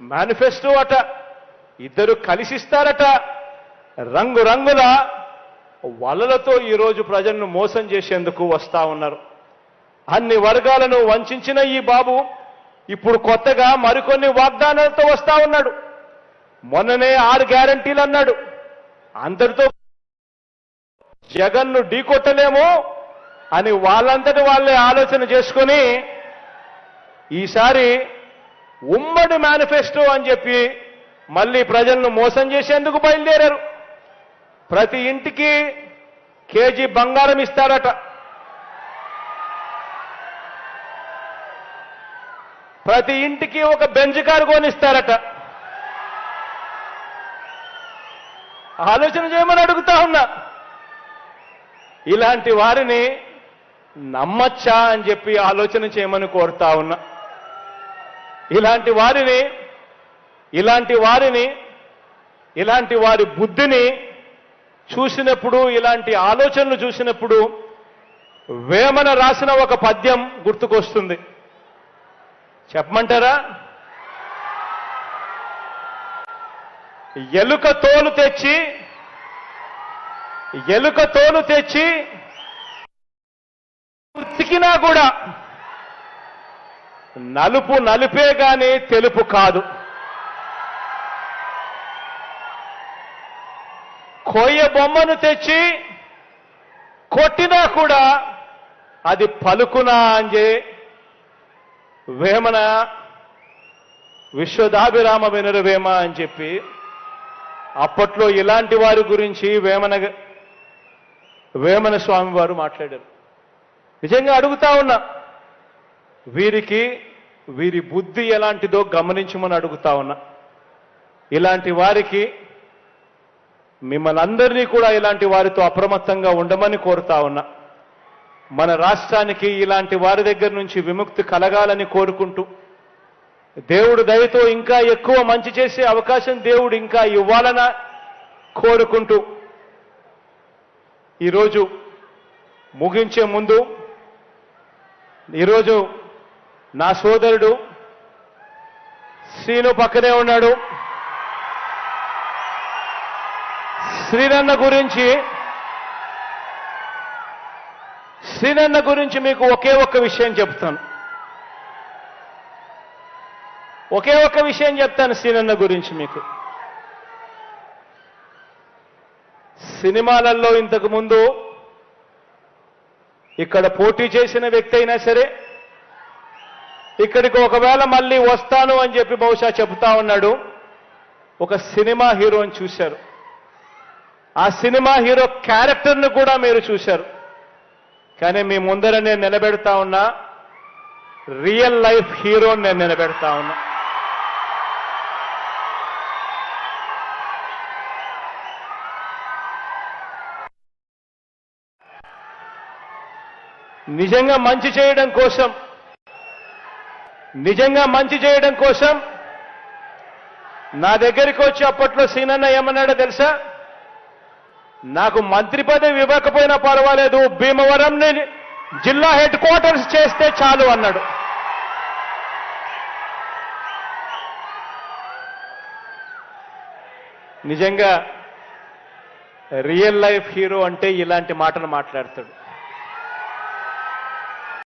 Manifesto అట ఇద్దరు కలిసిస్తారట. రంగురంగుల వలలతో ఈరోజు ప్రజలను మోసం చేసేందుకు వస్తా ఉన్నారు. అన్ని వర్గాలను వంచిన ఈ బాబు ఇప్పుడు కొత్తగా మరికొన్ని వాగ్దానాలతో వస్తా ఉన్నాడు. మొన్ననే ఆరు గ్యారంటీలు అన్నాడు. అందరితో జగన్ను ఢీకొట్టలేమో అని వాళ్ళంతటి వాళ్ళే ఆలోచన చేసుకొని ఈసారి ఉమ్మడి మేనిఫెస్టో అని చెప్పి మళ్ళీ ప్రజలను మోసం చేసేందుకు బయలుదేరారు. ప్రతి ఇంటికి కేజీ బంగారం ఇస్తారట. ప్రతి ఇంటికి ఒక బెంచ్ కారు కొనిస్తారట. ఆలోచన చేయమని అడుగుతా ఉన్నా. ఇలాంటి వారిని నమ్మచ్చా అని చెప్పి ఆలోచన చేయమని కోరుతా ఉన్నా. ఇలాంటి వారిని ఇలాంటి వారిని ఇలాంటి వారి బుద్ధిని చూసినప్పుడు ఇలాంటి ఆలోచనలు చూసినప్పుడు వేమన రాసిన ఒక పద్యం గుర్తుకొస్తుంది. చెప్పమంటారా? ఎలుక తోలు తెచ్చి ఎలుక తోలు తెచ్చి ఉతికినా కూడా నలుపు నలుపే గాని తెలుపు కాదు. కొయ్య బొమ్మను తెచ్చి కొట్టినా కూడా అది పలుకునా అంజే వేమన విశ్వదాభిరామ వినురవేమ అని చెప్పి అప్పట్లో ఇలాంటి వారి గురించి వేమన వేమన స్వామి వారు మాట్లాడారు. నిజంగా అడుగుతా ఉన్నా వీరికి వీరి బుద్ధి ఎలాంటిదో గమనించమని అడుగుతా ఉన్నా. ఇలాంటి వారికి మిమ్మల్ని అందరినీ కూడా ఇలాంటి వారితో అప్రమత్తంగా ఉండమని కోరుతా ఉన్నా. మన రాష్ట్రానికి ఇలాంటి వారి దగ్గర నుంచి విముక్తి కలగాలని కోరుకుంటూ దేవుడు దయతో ఇంకా ఎక్కువ మంచి చేసే అవకాశం దేవుడు ఇంకా ఇవ్వాలన కోరుకుంటూ ఈరోజు ముగించే ముందు ఈరోజు నా సోదరుడు శ్రీను పక్కనే ఉన్నాడు. శ్రీనన్న గురించి శ్రీనన్న గురించి మీకు ఒకే ఒక్క విషయం చెప్తాను. ఒకే ఒక్క విషయం చెప్తాను శ్రీనన్న గురించి మీకు. సినిమాలలో ఇంతకు ముందు ఇక్కడ పోటీ చేసిన వ్యక్తి అయినా సరే ఇక్కడికి ఒకవేళ మళ్ళీ వస్తాను అని చెప్పి బహుశా చెబుతా ఉన్నాడు. ఒక సినిమా హీరోని చూశారు. ఆ సినిమా హీరో క్యారెక్టర్ను కూడా మీరు చూశారు. కానీ మీ ముందర నేను నిలబెడతా ఉన్నా రియల్ లైఫ్ హీరోని నేను నిలబెడతా ఉన్నా. నిజంగా మంచి చేయడం కోసం నిజంగా మంచి చేయడం కోసం నా దగ్గరికి వచ్చి అప్పట్లో సీనన్న ఏమన్నాడో తెలుసా? నాకు మంత్రి పదవి ఇవ్వకపోయినా పర్వాలేదు భీమవరంని జిల్లా హెడ్ క్వార్టర్స్ చేస్తే చాలు అన్నాడు. నిజంగా రియల్ లైఫ్ హీరో అంటే ఇలాంటి మాటలు మాట్లాడతాడు.